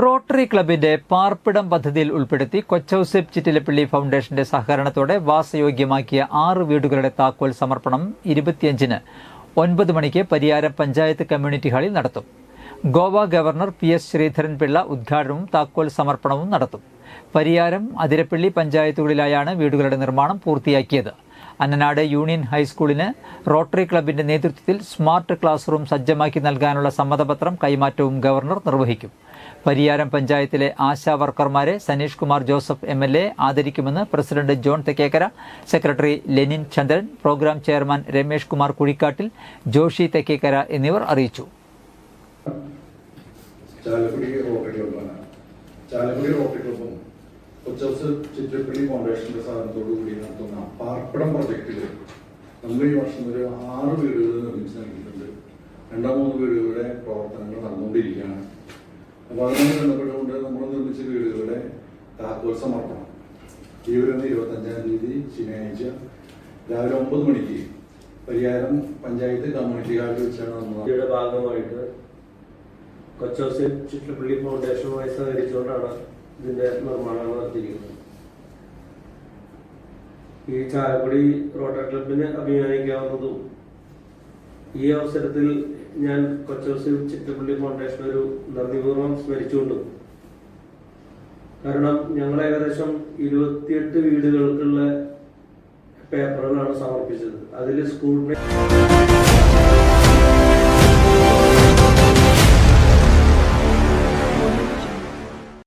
Rotary ക്ലബിന്റെ പാർപ്പിടം പദ്ധതിയിൽ ഉൾപ്പെടുത്തി കൊച്ചൌസിപ്പ് ചിറ്റിലപ്പള്ളി ഫൗണ്ടേഷന്റെ സഹകരണത്തോടെ വാസയോഗ്യമാക്കിയ ആറ് വീടുകളുടെ താക്കോൽ സമർപ്പണം ഇരുപത്തിയഞ്ചിന് ഒൻപത് മണിക്ക് പരിയാരം പഞ്ചായത്ത് കമ്മ്യൂണിറ്റി ഹാളിൽ നടത്തും. Goa governor P S Sreedharan Pillai ഉദ്ഘാടനവും താക്കോൽ സമർപ്പണവും നടത്തും. പരിയാരം അതിരപ്പള്ളി പഞ്ചായത്തുകളിലായാണ് വീടുകളുടെ നിർമ്മാണം പൂർത്തിയാക്കിയത്. അന്നനാട് യൂണിയൻ ഹൈസ്കൂളിന് റോട്ടറി ക്ലബിന്റെ നേതൃത്വത്തിൽ സ്മാർട്ട് ക്ലാസ് റൂം സജ്ജമാക്കി നൽകാനുള്ള സമ്മതപത്രം കൈമാറ്റവും ഗവർണർ നിർവഹിക്കും. പരിയാരം പഞ്ചായത്തിലെ ASHA വർക്കർമാരെ Saneesh Kumar Joseph M L A ആദരിക്കുമെന്ന് president John Thekkekkara secretary Lenin Chandran programme chairman Ramesh Kumar Kuzhikkattil Joshy Thekkekkara എന്നിവർ അറിയിച്ചു. ചാലക്കുടി ക്ലബ്ബാണ്. ചാലക്കുടി റോട്ടറി കൊച്ചൗസ് ചിറ്റപ്പള്ളി ഫൗണ്ടേഷന്റെ സഹായത്തോടു കൂടി നടത്തുന്ന പാർപ്പിടം പ്രൊജക്റ്റിൽ നമ്മൾ ഈ വർഷം ഒരു ആറ് വീടുകൾ നിർമ്മിച്ച് നൽകിയിട്ടുണ്ട്. രണ്ടാം മൂന്ന് വീടുകളുടെ പ്രവർത്തനങ്ങൾ നടന്നുകൊണ്ടിരിക്കുകയാണ്. അപ്പോൾ അതുമായി ബന്ധപ്പെട്ടുകൊണ്ട് നമ്മൾ നിർമ്മിച്ച വീടുകളുടെ താക്കോൽ സമർപ്പണം. ഈ വരുന്ന ഇരുപത്തഞ്ചാം തീയതി ശനിയാഴ്ച രാവിലെ ഒമ്പത് മണിക്ക് പരിയാരം പഞ്ചായത്ത് കമ്മ്യൂണിറ്റി ഹാളിൽ വെച്ചാണ് ഇതിന്റെ ഭാഗമായിട്ട് കൊച്ചോസിൽ ചിറ്റപ്പള്ളി ഫൗണ്ടേഷനുമായി സഹകരിച്ചുകൊണ്ടാണ് ഇതിന്റെ നിർമ്മാണം നടത്തിയിരിക്കുന്നത് ഈ ചാലക്കുടി റോട്ടറി ക്ലബിന് അഭിമാനിക്കാവുന്നതും ഈ അവസരത്തിൽ ഞാൻ കൊച്ചോസി ചിറ്റപ്പള്ളി ഫൗണ്ടേഷൻ ഒരു നന്ദിപൂർവം സ്മരിച്ചുകൊണ്ടു കാരണം ഞങ്ങൾ ഏകദേശം ഇരുപത്തിയെട്ട് വീടുകൾക്കുള്ള പേപ്പറുകളാണ് സമർപ്പിച്ചത്. അതിൽ സ്കൂൾ